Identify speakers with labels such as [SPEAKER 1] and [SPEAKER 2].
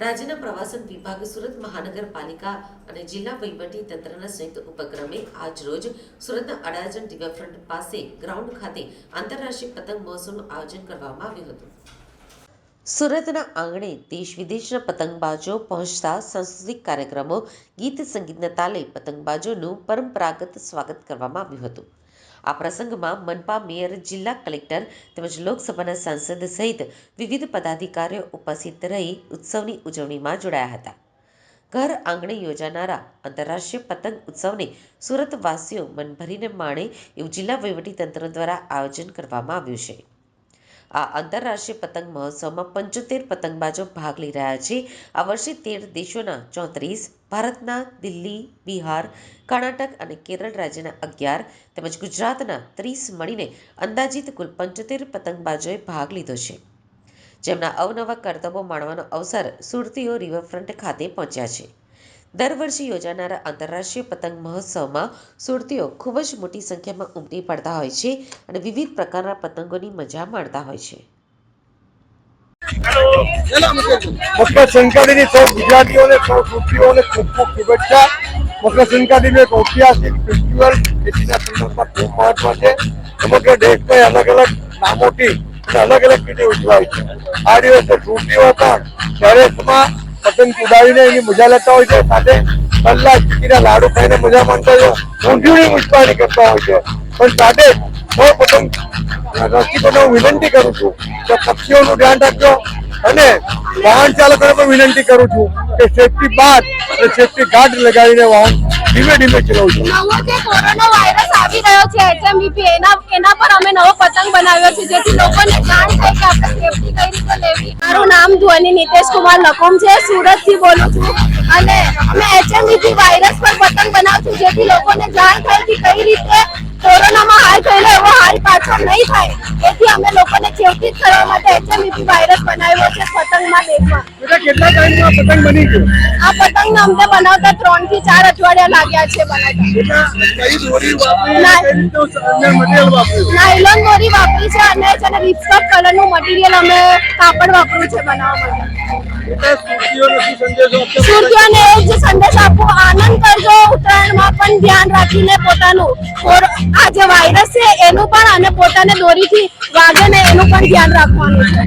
[SPEAKER 1] રાજ્યના પ્રવાસન વિભાગ સુરત મહાનગરપાલિકા અને જિલ્લા વહીવટી તંત્રના સંયુક્ત ઉપક્રમે આજરોજ સુરતના અડાજણ રિવરફ્રન્ટ પાસે ગ્રાઉન્ડ ખાતે આંતરરાષ્ટ્રીય પતંગ મહોત્સવનું આયોજન કરવામાં આવ્યું હતું. સુરતના આંગણે દેશ વિદેશના પતંગબાજો પહોંચતા સાંસ્કૃતિક કાર્યક્રમો, ગીત સંગીતના તાલે પતંગબાજોનું પરંપરાગત સ્વાગત કરવામાં આવ્યું હતું. આ પ્રસંગમાં મનપા મેયર, જિલ્લા કલેક્ટર તેમજ લોકસભાના સાંસદ સહિત વિવિધ પદાધિકારીઓ ઉપસ્થિત રહી ઉત્સવની ઉજવણીમાં જોડાયા હતા. ઘર આંગણે યોજાનારા આંતરરાષ્ટ્રીય પતંગ ઉત્સવને સુરતવાસીઓ મન ભરીને માણે એવું જિલ્લા વહીવટીતંત્ર દ્વારા આયોજન કરવામાં આવ્યું છે. આ આંતરરાષ્ટ્રીય પતંગ મહોત્સવમાં પંચોતેર પતંગબાજો ભાગ લઈ રહ્યા છે. આ વર્ષે તેર દેશોના ચોત્રીસ ભારતના દિલ્હી, બિહાર, કર્ણાટક અને કેરળ રાજ્યના અગિયાર તેમજ ગુજરાતના ત્રીસ મળીને અંદાજિત કુલ પંચોતેર પતંગબાજોએ ભાગ લીધો છે. જેમના અવનવા કરતબો માણવાનો અવસર સુરતીઓ રિવરફ્રન્ટ ખાતે પહોંચ્યા છે. દર વર્ષે યોજાનારા આંતરરાષ્ટ્રીય પતંગ મહોત્સવમાં સુરતીઓ ખૂબ જ મોટી સંખ્યામાં ઉમટી પડતા હોય છે અને વિવિધ પ્રકારના પતંગોની મજા માણતા હોય છે.
[SPEAKER 2] મકર સંક્રાંતિની સૌ ગુજરાતીઓને, સૌ સુરતીઓને ખૂબ ખૂબ શુભેચ્છા. મકર સંક્રાંતિનું એક ઐતિહાસિક ફેસ્ટિવલ ખેતીના સંદર્ભમાં ખૂબ મહત્વ છે. સમગ્ર દેશમાં અલગ અલગ નામોથી અલગ અલગ રીતે ઉજવાય છે. આ દિવસે સુરતીઓ પણ ટેરેસમાં પતંગ ઉડાવીને એની મજા લેતા હોય છે. સાથે કલ્લા ચીકીના લાડુ ખાઈને મજા માણતા હોય છે. ઊંધિયુંની ઉજવણી કરતા હોય છે. પણ સાથે હું પતંગ રસી હું વિનંતી કરું છું કે પક્ષીઓનું ધ્યાન રાખજો. અને વાહન ચાલકોને પણ વિનંતી કરું છું કે સેફટી બાદ અને સેફટી ગાર્ડ લગાવીને વાહન ધીમે ધીમે ચલાવજો
[SPEAKER 3] કોરોના વાયરસ આવી રહ્યો છે એચએમવીપી એના એના પર અમે નવો પતંગ બનાવ્યો છે, જેથી લોકોને જાણ થાય કે આપણે સેફટી કઈ રીતે મારું નામ ધ્વની નિતેશ કુમાર લખોમ છે સુરત બોલું છું. અને અમે એચએમવીપી વાયરસ પર પતંગ બનાવું છું, જેથી લોકોને જાણ થાય કે કઈ રીતે તેથી અમે લોકોને ચેતિત કરવા માટે એચએમઈપી વાયરસ બનાવ્યો છે પતંગમાં દેશમાં
[SPEAKER 2] એટલે કેટલા ટાઈમમાં પતંગ બની ગયો?
[SPEAKER 3] આ પતંગ અમને બનાવતા ત્રણથી ચાર અઠવાડિયા લાગ્યા છે બનાવતા.
[SPEAKER 2] કઈ દોરી વાપરી? મટીરિયલ વાપર્યું?
[SPEAKER 3] નાયલોન દોરી વાપરી છે અને છે ને રિપસ્ટોપ કલરનું મટીરિયલ અમે કાપડ વાપર્યું છે બનાવવા માટે.
[SPEAKER 2] સુરતીઓને
[SPEAKER 3] એ જ સંદેશ પણ ધ્યાન રાખીને પોતાનું આ જે વાયરસ છે એનું પણ અને પોતાને દોરીથી વાગે ને એનું પણ ધ્યાન રાખવાનું છે.